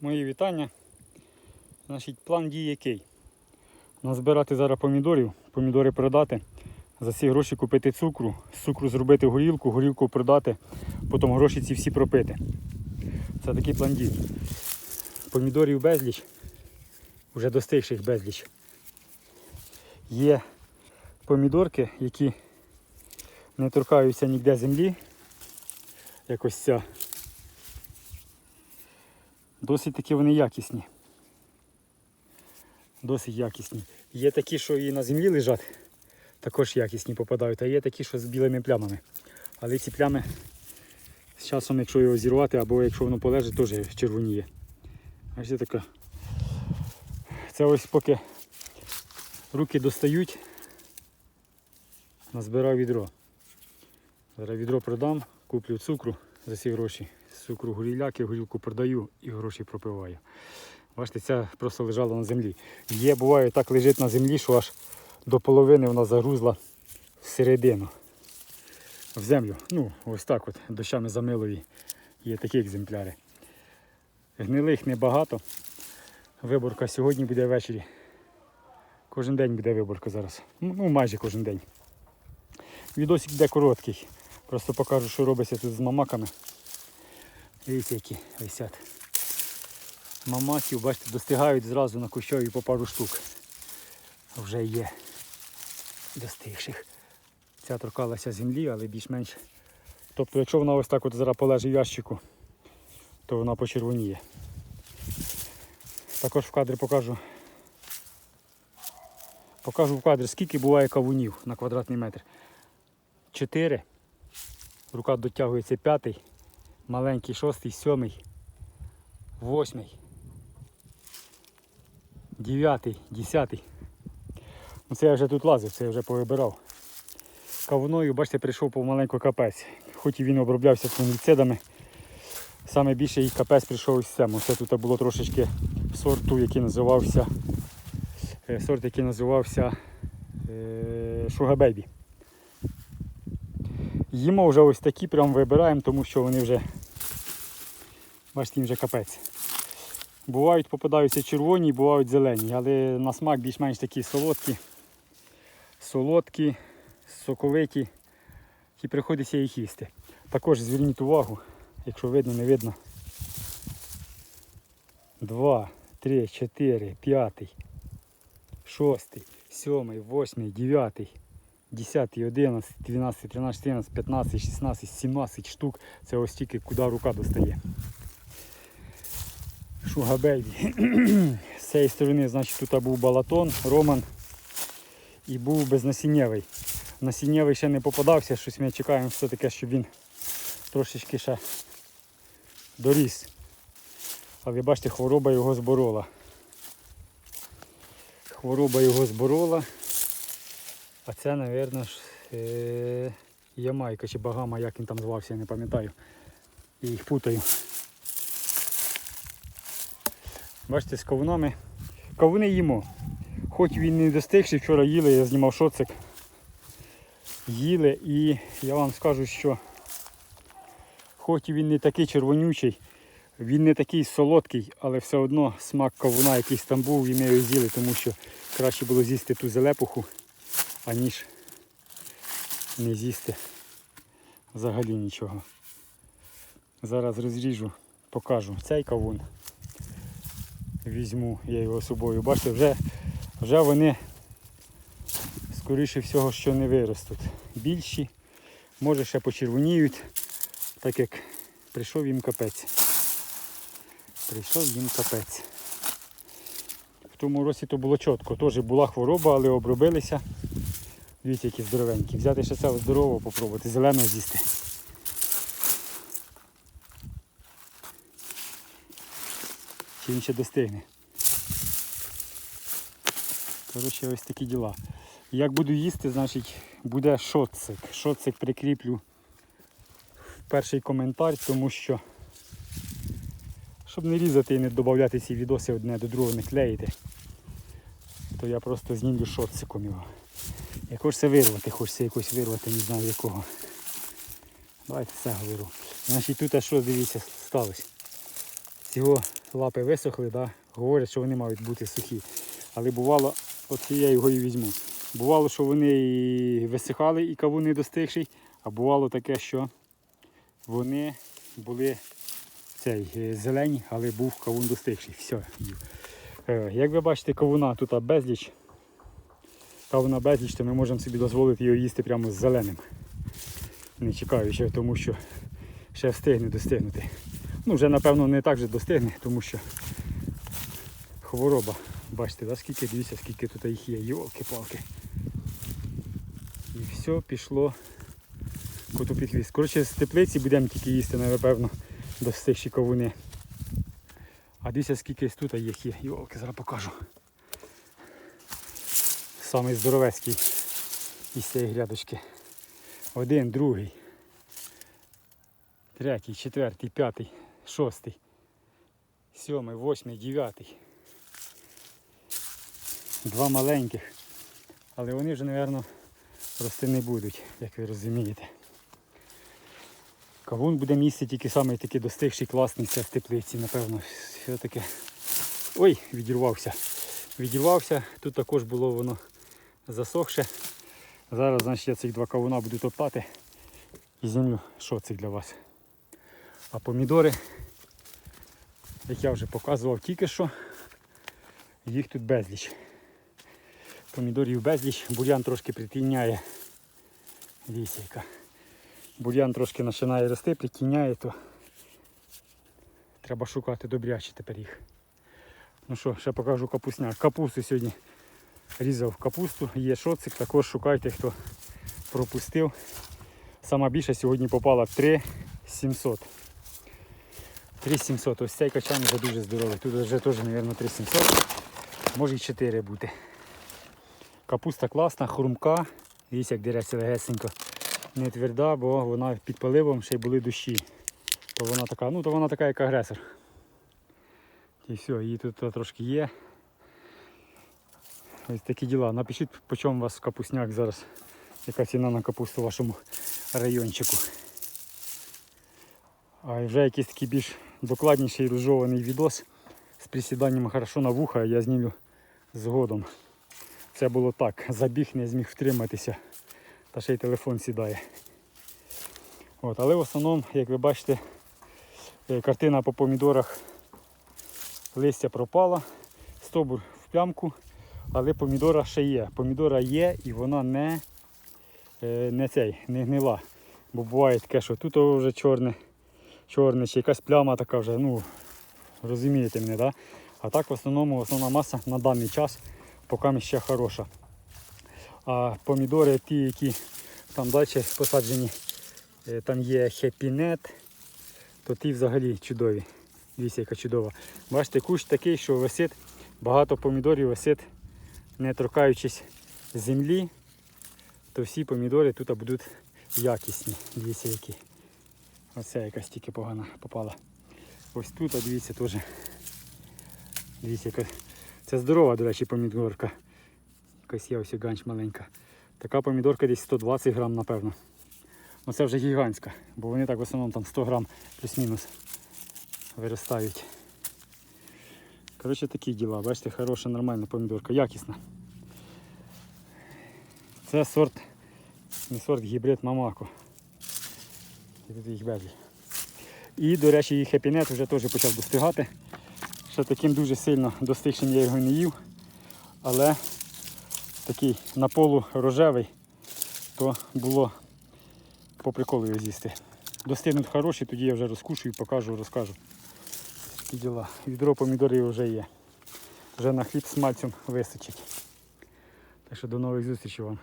Мої вітання. Значить, план дій який? Назбирати зараз помідорів, помідори продати, за ці гроші купити цукру, з цукру зробити горілку, горілку продати, потім гроші ці всі пропити. Це такий план дій. Помідорів безліч, вже достигших безліч. Є помідорки, які не торкаються ніде землі, якось ця. Досить таки вони якісні. Досить якісні. Є такі, що і на землі лежать, також якісні попадають, а є такі, що з білими плямами. Але ці плями з часом, якщо його зірвати, або якщо воно полежить, теж червоніє. Це така. Це ось поки руки достають, назбирав відро. Зараз відро продам, куплю цукру за ці гроші. Цукру горіляки, горілку продаю і гроші пропиваю. Бачите, ця просто лежала на землі. Є, буває, так лежить на землі, що аж до половини вона загрузла всередину. В землю. Ну, ось так от, дощами замилові. Є такі екземпляри. Гнилих небагато. Виборка сьогодні буде ввечері. Кожен день буде виборка зараз. Ну, майже кожен день. Відосик буде короткий. Просто покажу, що робиться тут з мамаками. Дивіться, які висять. Мамаків, бачите, достигають зразу на кущові по пару штук. Вже є достигших. Ця торкалася землі, але більш-менш. Тобто, якщо вона ось так от зараз полежить в ящику, то вона почервоніє. Також в кадрі покажу. Покажу в кадрі, скільки буває кавунів на квадратний метр. Чотири. Рука дотягується п'ятий, маленький шостий, сьомий, восьмий, дев'ятий, десятий. Ну це я вже тут лазив, це я вже повибирав. Кавуною, бачите, прийшов помаленьку капець. Хоч і він оброблявся фунгіцидами. Саме більше їх капець прийшов із цьому. Це тут було трошечки сорту, який називався е, сорт, який називався е, Їмо вже ось такі прям вибираємо, тому що вони вже, бачите, їм вже капець. Бувають, попадаються червоні, бувають зелені, але на смак більш-менш такі солодкі, солодкі, соковиті, і приходиться їх їсти. Також зверніть увагу, якщо видно, не видно. Два, три, чотири, п'ятий, шостий, сьомий, восьмий, дев'ятий. 10, 11, 12, 13, 14, 15, 16, 17 штук. Це ось тільки куди рука достає. Шуга. З цієї сторони, значить, тут був балатон, роман і був безнасіннєвий. Насіннєвий ще не попадався, щось ми чекаємо все таке, щоб він трошечки ще доріс. Але бачите, хвороба його зборола. Хвороба його зборола. А це, мабуть, е- Ямайка чи Багама, як він там звався, я не пам'ятаю. Я їх путаю. Бачите, з кавунами. Кавуни їмо. Хоч він не достигший, вчора їли, я знімав шоцик. Їли і я вам скажу, що хоч він не такий червонючий, він не такий солодкий, але все одно смак кавуна якийсь там був і ми його з'їли, тому що краще було з'їсти ту зелепуху аніж не з'їсти взагалі нічого. Зараз розріжу, покажу цей кавун. Візьму я його з собою. Бачите, вже, вже вони скоріше всього, що не виростуть. Більші, може ще почервоніють, так як прийшов їм капець. Прийшов їм капець. В тому році то було чітко. Теж була хвороба, але обробилися. Дивіться, які здоровенькі. Взяти ще це здорового попробувати, зеленого з'їсти. Чи він ще достигне. Коротше, ось такі діла. Як буду їсти, значить буде шоцик. Шоцик прикріплю в перший коментар, тому що щоб не різати і не додати ці відоси одне до другого не клеїти, то я просто знімлю шоциком його. Як хочеться вирвати, хочеться якось вирвати, не знаю якого. Давайте це вирву. Значить тут а що, дивіться, сталося. Його лапи висохли, да, говорять, що вони мають бути сухі. Але бувало, от я його і візьму. Бувало, що вони і висихали, і кавуни достигші, а бувало таке, що вони були цей, е, зелені, але був кавун достигший. Все. Як ви бачите, кавуна тут безліч. Кавуна безліч, то ми можемо собі дозволити його їсти прямо з зеленим. Не чекаючи, тому що ще встигне достигнути. Ну, вже напевно не так же достигне, тому що хвороба. Бачите, да, скільки дивіться, скільки тут їх є, йолки-палки. І все пішло коту під хвіст. Коротше, з теплиці будемо тільки їсти, напевно, достигші кавуни. А дивіться, скільки тут їх є. Йолки, зараз покажу. Самий здоровецький із цієї грядочки. Один, другий, третій, четвертий, п'ятий, шостий, сьомий, восьмий, дев'ятий. Два маленьких. Але вони вже, мабуть, рости не будуть, як ви розумієте. Кавун буде місце тільки самий такий достигший, класний це в теплиці, напевно. Все таке. Ой, відірвався. Відірвався. Тут також було воно засохше. Зараз, значить, я цих два кавуна буду топтати і землю шоцик для вас. А помідори, як я вже показував тільки що, їх тут безліч. Помідорів безліч, бур'ян трошки притіняє. Яка. Бур'ян трошки починає рости, притіняє, то треба шукати добряче тепер їх. Ну що, ще покажу капусняк. Капусту сьогодні різав капусту, є шоцик, також шукайте, хто пропустив. Сама більша сьогодні попала 3700. 3700. Ось цей качан вже дуже здоровий. Тут вже теж, мабуть, 3700. Може і 4 бути. Капуста класна, хрумка. Дивіться, як дереться легесенько. Не тверда, бо вона під поливом ще й були дощі. То вона така, ну то вона така, як агресор. І все, її тут трошки є. Ось такі діла. Напишіть, по чому у вас капусняк зараз. Яка ціна на капусту в вашому райончику. А вже якийсь такий більш докладніший розжований відос з присіданням хорошо на вуха, я знімлю згодом. Це було так, забіг, не зміг втриматися, та ще й телефон сідає. От, але в основному, як ви бачите, е, картина по помідорах листя пропала, стовбур в плямку, але помідора ще є. Помідора є і вона не, е, не цей, не гнила. Бо буває таке, що тут вже чорне, чорне, чи якась пляма така вже, ну, розумієте мене, да? А так в основному основна маса на даний час поки ще хороша. А помідори ті, які там далі посаджені, е, там є хепінет, то ті взагалі чудові. Дивіться, яка чудова. Бачите, кущ такий, що висить, багато помідорів висить, не торкаючись землі, то всі помідори тут будуть якісні. Дивіться які. Оце якась тільки погана попала. Ось тут, а дивіться теж. Дивіться, яка. Це здорова, до речі, помідорка. Якась є ось ганч маленька. Така помідорка десь 120 грам, напевно. Ну це вже гігантська, бо вони так в основному там 100 грам плюс-мінус виростають. Коротше, такі діла. Бачите, хороша, нормальна помідорка, якісна. Це сорт, не сорт гібрид Мамако. І їх безліч. І, до речі, їх хепінет вже теж почав достигати. Ще таким дуже сильно достигшим я його не їв. Але такий наполу рожевий, то було по приколу його з'їсти. Достигнуть хороші, тоді я вже розкушую, покажу, розкажу. Такі діла. Відро помідорів вже є. Вже на хліб з мальцем вистачить. Так що до нових зустрічей вам.